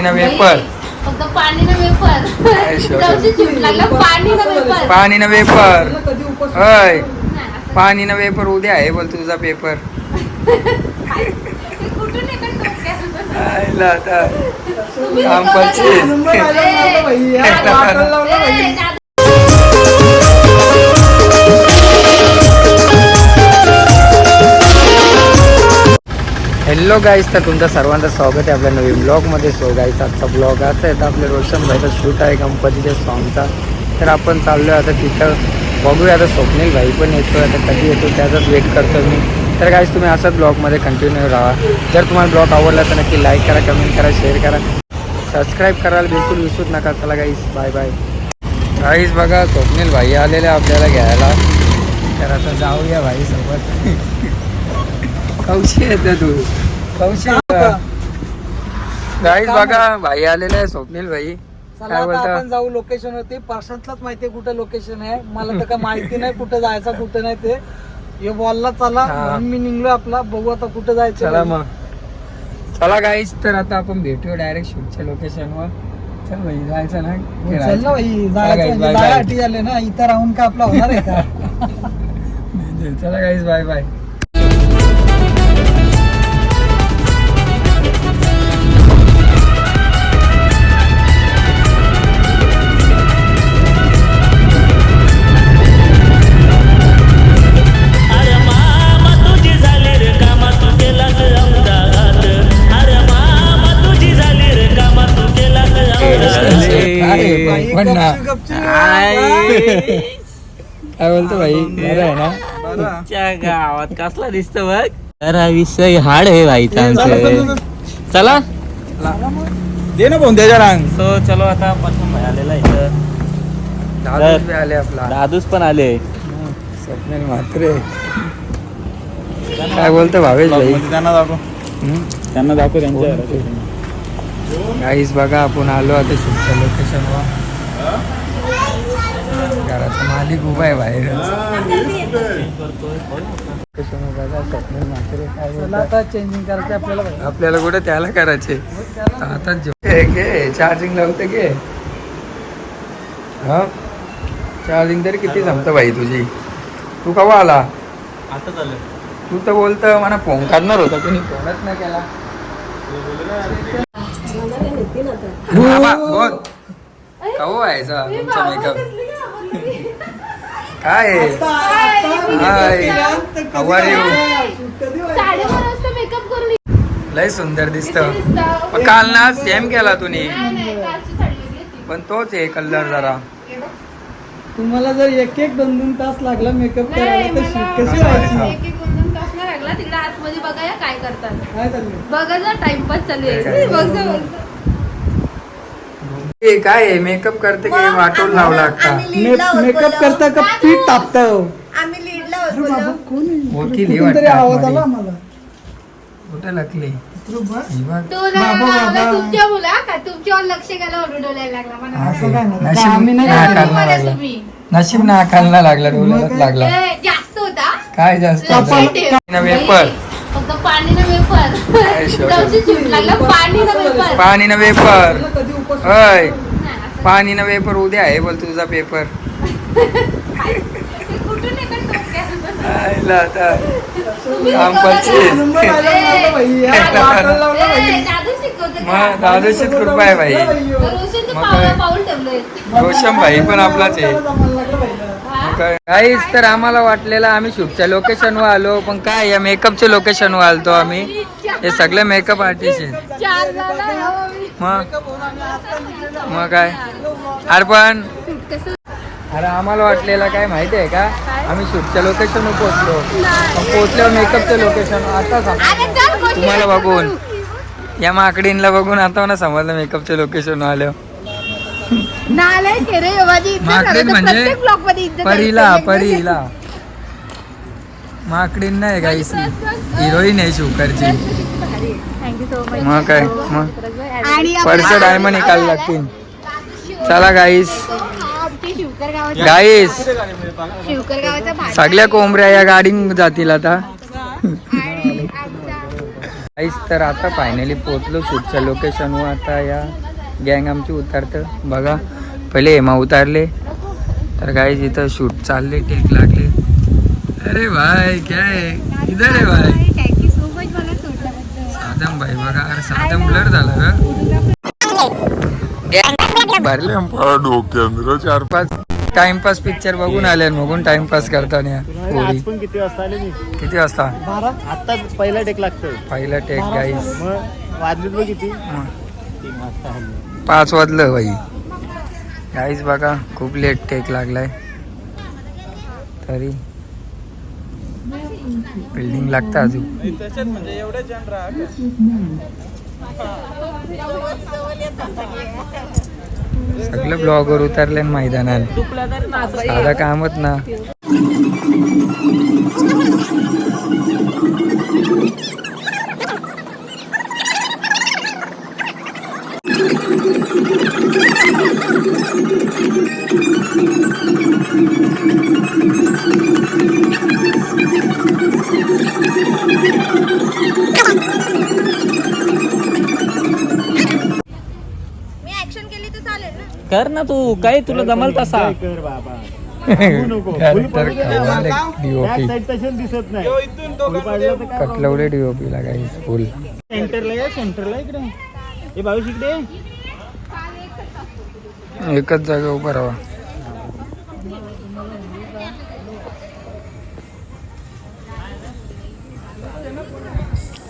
ना वेपर फक्त पाणी ना वेपर पाणी ना वेपर पाणी ना वेपर कधी उपास होय. पाणी ना वेपर उद्या आहे बोल तुझा पेपर? आयला आता. हॅलो गाईज तर तुमचं सर्वांचं स्वागत आहे आपल्या नवीन ब्लॉगमध्ये सो गाईज आजचा ब्लॉग असा आहे तर आपल्या रोशन भाईचा शूट आहे गणपतीच्या सॉंगचा तर आपण चाललो आहे आता तिथं. बघूया आता स्वप्नील भाई पण येतो आता कधी येतो त्याचाच वेट करतो मी. तर गाईज तुम्ही असंच ब्लॉगमध्ये कंटिन्यू राहा. जर तुम्हाला ब्लॉग आवडला तर नक्की लाईक करा कमेंट करा शेअर करा. सबस्क्राईब करायला बिलकुल विसरूच नका. चला गाईज बाय बाय गाईज बघा स्वप्नील भाई आलेले आपल्याला घ्यायला. तर आता जाऊया भाईसोबत कौशी येतं तू? गाईज बघा भाई आलेले आहे स्वप्नील भाई. चला काय आता बोलता? आपण जाऊ लोकेशन होते प्रशांतलाच माहिती आहे कुठं लोकेशन आहे. मला तर काय माहिती नाही कुठं जायचं कुठं नाही ते. हे बॉलला चला. हा. म्हणून मी निघलो आपला. बघू आता कुठं जायचं चला मग. चला गाईज तर आता आपण भेटूया डायरेक्ट शूटच्या लोकेशनवर चल भाई जायचं ना? हो, चल ना भाई चला guys, जायचं bye, bye. जायसाठी झाले ना इथं राहून का आपला होणार आहे का? चला गाईज बाय बाय काय बोलतो भाई? बरं आहे ना. तुमच्या गावात कसला दिसतो बघ? जरा विषय हाड आहे भाई चला, चला दे ना भाऊ त्याच्या रांग सो चलो आता पटकन भाई आलेला इथं. आले आपला. दादूस पण आले. स्वप्नील म्हात्रे. काय बोलतो भावेश भाई? त्यांना दाखव. त्यांना दाखव त्यांच्या गाईज बघा आपण आलो आता शूटच्या लोकेशनवर घराचा मालिक उभा आहे बाहेर आपल्याला कुठे त्याला करायचे? आता घे चार्जिंग लावते घे. हा? चार्जिंग तरी किती जमतं बाई तुझी? तू कवा आला? आता तू तर बोलत मला फोन करणार होता तुम्ही फोनच नाही केला. कवा व्हायचा? तुमचा मेकअप काय? हाय करून ये. लय सुंदर दिसत? काल ना सेम केला तुम्ही. पण तोच आहे कलर जरा. तुम्हाला जर एक एक दोन दोन तास लागला मेकअप करायला तर कशी व्हायची एक एक दोन दोन तास नाही लागला. तिकडे आतमध्ये काय करतात. काय चाललंय बघा जा टाइमपास चालू? आहे. बघ बघ. हे काय आहे? मेकअप करते की वाटून लावला का मेकअप करता का पीठ टाकत आम्ही लीडला अरे बाबा कोण आहे? वकील आहे कुठून तरी वाटतं आवाज आला आतमध्ये. आम्हाला. कुठे लागली. ही बघ. तुमच्या मुला का? तुमच्यावर लक्ष घाला लागला. मला असं काय नाही. नशीब आम्ही नाही लागला. तुम्ही. नशीब खालना लागला डोळ्यात लागला. ए, जास्त होता. काय जास्त ना वेपर फक्त पाणी ना वेपर पाणी ना वेपर पाणी ना वेपर होय पाणी ना वेपर उद्या आहे बोल तुझा पेपर काय? ते कुठून येतं डोक्यात? आयला आता तुम्ही काम लोकं पडचे. बघा. नंबर लावला लावला बाई. हा, ए, वाटायला लावला बाई. ए, दादू शिकवतो का? मग दादूशीच कृपा आहे भाई रोशन भाई पण आपलाच आहे काहीच तर आम्हाला वाटलेलं आम्ही शूटच्या लोकेशनवर आलो पण काय या मेकअपच्या लोकेशनवर आलतो आम्ही. हे सगळे मेकअप आर्टिस्ट आहेत. मग? मग काय? अरे पण अरे आम्हाला वाटलेलं काय माहिती आहे का? आम्ही शूटच्या लोकेशनवर पोहोचलो. पण पोहोचल्यावर मेकअपचे लोकेशन आता सांग तुम्हाला बघून. या माकडीनला बघून आता ना समजलं मेकअपच्या लोकेशन आलं नालाय के रे माझी इज्जत करायचं. म्हणजे प्रत्येक ब्लॉगमध्ये इज्जत परीला. परीला. माकडीन नाही का हिरोईन आहे शुकरची. मग काय मग? आणि पर्स डायमंड निकाल लागतील. चला गाईस. आमची शिवकर गावाचा गाईस. शिवकर गावाचा भात सगळ्या कोंबड्या या गाडीन जातील आता. आणि आमचा काहीच तर आता फायनली पोचलो शूटच्या लोकेशनवर आता या गँग आमची उतरतं. बघा पहिले हेमा उतारले. तर काही इथं शूट चालले टेक लागले. अरे भाई क्या इधर है भाई? सादम भाई बघा अरे सादम ब्लर झाला का भरले. डोक्यात चार पाच टाइमपास पिक्चर बघून आले मगून टाइमपास करताना किती वाजता आले किती वाजता? आता पहिला टेक लागतोय. पहिला टेक गाईस मग वाजलेत बघ किती? पाच वाजलं भाई. काहीच बघा खूप लेट टेक लागलाय. तरी बिल्डिंग लागतं अजून. सगळं ब्लॉगवर उतरले मैदानात. साधा कामच ना. कर ना तू काय तुला जमल तसा? कर बाबा. कॅरेक्टर डीओपी ला काही फुल सेंटरला या सेंटरला इकडे. हे भाऊश इकडे ये. एकच जागा उभा राहा.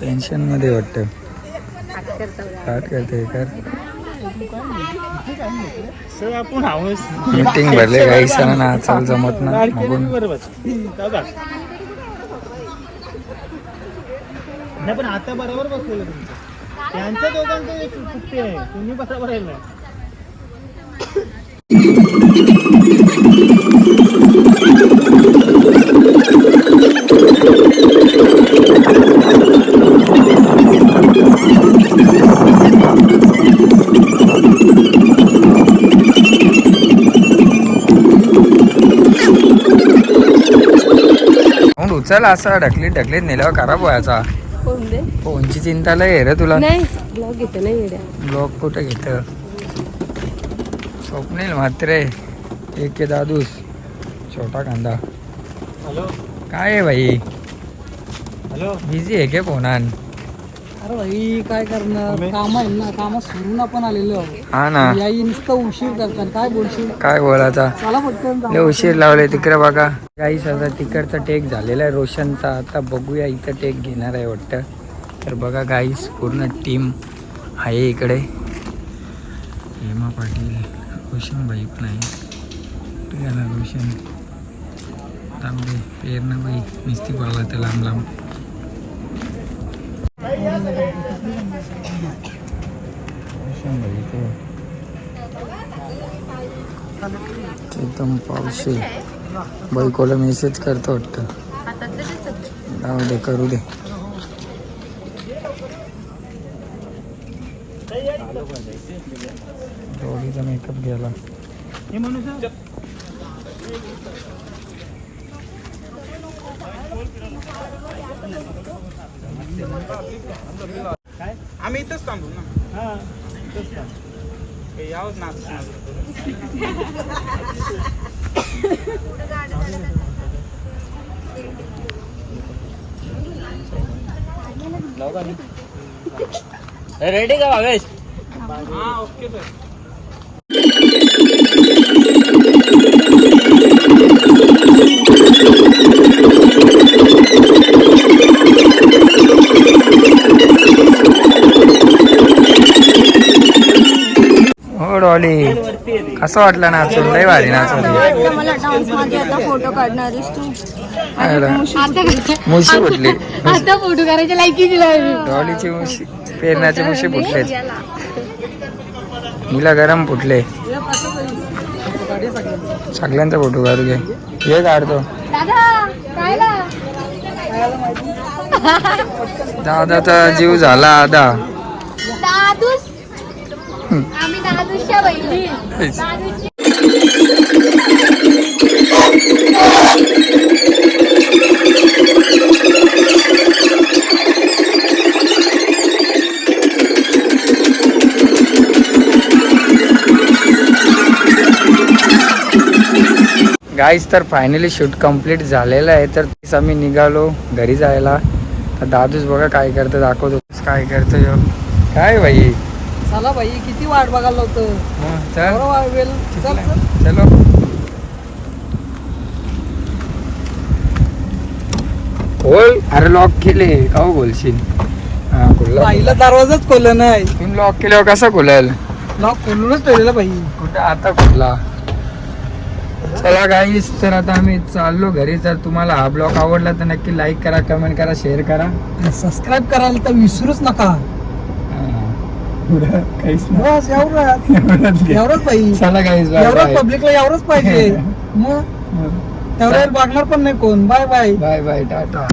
टेन्शनमध्ये वाटतं. स्टार्ट करते कर. सर आपण हाऊस मीटिंग भरले काही सण ना चाल जमत ना मगून नाही पण आता बरोबर बसलेलं तुमचं त्यांच्या दोघांचं एक चुक्ती आहे. तुम्ही बरोबर आहे ना? उचल असा ढकलीत ढकलीत नेल्यावर खराब व्हायचा. फोनची चिंता लय आहे रे तुला. नाही ब्लॉग घेते नाही ब्लॉक कुठे घेत? स्वप्नील म्हात्रे एक के दादूस छोटा कांदा. हॅलो काय आहे भाई हॅलो बिझी आहे का फोनान? अरे भाई काय करणार? मम्मी? काम आहे ना काम सोडून आपण आलेलो आहोत. हा ना. याई नुसतं उशीर करतात. काय बोलशील? काय बोलायचा चला पटकन उशीर लावले तिकडे बघा. काही आता तिकडचा टेक झालेला आहे रोशनचा. आता बघूया इथं टेक घेणार आहे वाटतं. तर बघा गाईस पूर्ण टीम आहे इकडे. हेमा पाटील रोशन बाई पण आहे. गेला रोशन. तांबे पेरणा बाई नुसती बोला तर लांब लांब. एकदम पावशी. बायकोला मेसेज करतो वाटतं. जाऊ दे करू दे. दोघीचा मेकअप गेला हे म्हणून सर काय आम्ही इथंच थांबू ना. हा. हे यावंच नाच रेडी का भावेश? हा ओके सर. डॉली कसं वाटलं नाचून लय भारी नाचून मला डान्समध्ये आता फोटो काढणारीस तू. आता मुशी फुटली आता फोटो करायच्या लायकी दिला डॉलीची मुशी पेरण्याची मुशी फुटले हिला गरम फुटले सगळ्यांचा फोटो काढू घे हे काढतो. दादा कायला? दादाचा जीव झाला आदा दादूस? आम्ही गाईज तर फायनली शूट कंप्लीट झालेलं आहे. तर तेच आम्ही निघालो घरी जायला. तर दादूच बघा काय करतं दाखवतो. काय करतो काय भाई? चला भाई किती वाट बघायला होतं चल. बरोबर वेल चल चल. चलो. खोल अरे लॉक केले. का बोलशील? हा खोलला बाईला दरवाजाच खोललं नाही. तुम्ही लॉक केल्यावर कसा खोलेल? लॉक खोलूनच ठेवलेलं बाई कुठं आता खोलला चला गाईस तर आता आम्ही चाललो घरी. तर तुम्हाला हा ब्लॉग आवडला तर नक्की लाईक करा कमेंट करा शेअर करा. सबस्क्राईब करायला तर विसरूच नका. पुढं काहीच नाही. बस एवढंच. एवढंच घे. एवढंच बाई. चला गाईस एवढंच पब्लिकला एवढंच पाहिजे. मग? तेवढ्या बघणार पण नाही कोण. Bye bye bye bye tata.